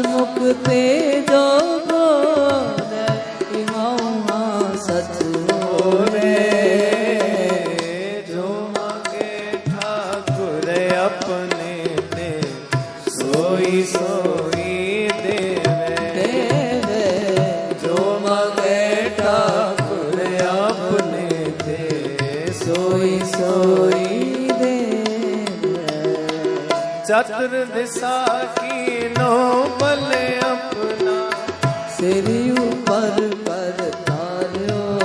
ਮੁਖ ਤੇ ਜੋ ਬੋਲੇ ਆਪਣੇ ਚਤੁਰ ਦਿਸ਼ਾ ਕੀ ਨੋ ਬਲ ਆਪਣਾ। ਸਿਰ ਉਪਰ ਪਰ ਤਾਰਿਓ।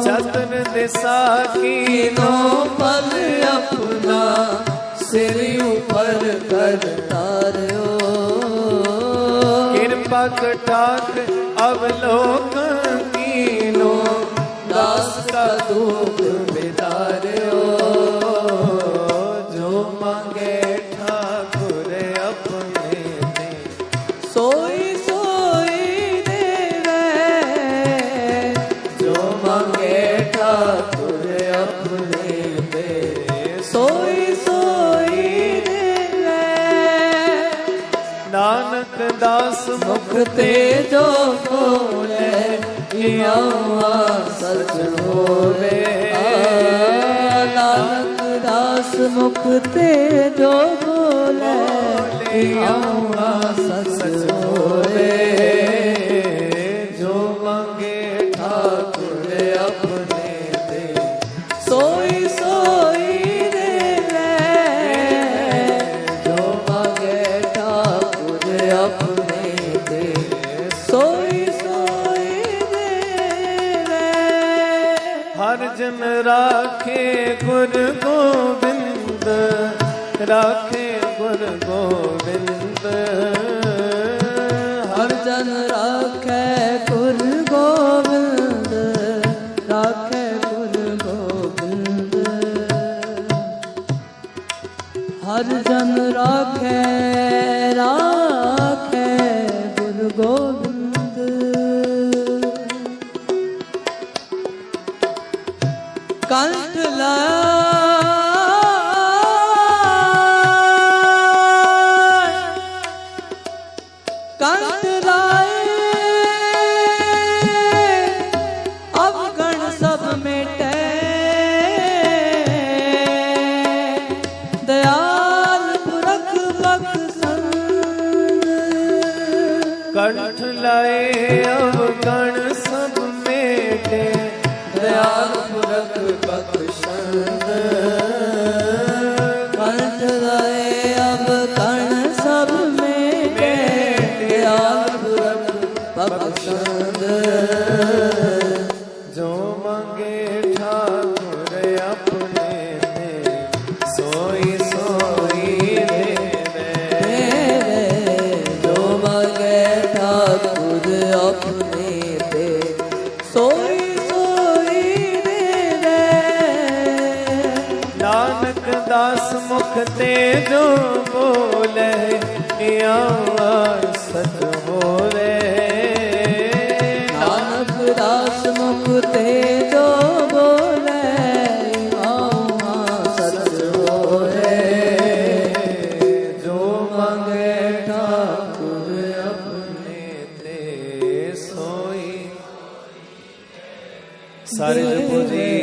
ਚਤੁਰ ਦਿਸ਼ਾ ਕੀ ਨੋ ਨੋ ਪਲ ਆਪਣਾ। ਸਿਰ ਉਪਰ ਕਰ ਤਾਰਿਓ। ਕਿਰਪਾ ਕਟਾਕ ਅਵਲੋਕ ਕੀਨੋ। ਦਾਸ ਕਾ ਦੁਖ ਦਸ ਮੁਖ ਮੁਖ ਤੇ ਜੋ ਬੋਲੇ, ਇਆਵਾ ਸਚ ਹੋਵੇ। ਨਾਨਕ ਦਾਸ ਮੁਖ ਤੇ ਜੋ ਬੋਲੇ, ਇਆਵਾ ਸਚ ਹੋਵੇ। ਆਪਣੇ ਤੇ ਸੋਈ ਸੋਈ ਦੇਵੇ ਹਰ ਜਨ ਰਾਖੇ ਗੁਰ ਗੋਬਿੰਦ, ਰਾਖੇ ਗੁਰ ਗੋਬਿੰਦ। ਹਰ ਜਨ ਰਾਖੈ ਗੁਰ ਗੋਬਿੰਦ, ਰਾਖੇ ਗੁਰ ਗੋਬਿੰਦ। ਹਰ ਜਨ ਰਾਖੈ ਰਾਖੈ ਗੋਬਿੰਦ। ਕੰਠ ਲਾਇ ਕੰਠ ਲਾਏ ਅਵਗਣ ਸਭ ਮੇਟੇ। ਦਇਆਲ ਪੁਰਖ ਬਖਸ਼ੰਦ। ਕੰਠ ਲਾਏ ਅਵਗਣ ਸਭ ਮਿਟੇ। ਦਇਆਲ ਪੁਰਖ ਬਖਸ਼ੰਦ। ਤੇ ਜੋ ਬੋਲੇ ਇਆਂ ਸਚ ਹੋਵੇ ਨਾਨਕ ਦਾਸ ਮੁਖ ਤੇ ਜੋ ਬੋਲੇ ਆਵਾ ਸਚ ਹੋਏ ਜੋ ਮੰਗੇ ਠਾਕੁਰ ਆਪਣੇ ਤੇ ਸੋਈ ਸਾਰੇ ਜਪੋ ਜੀ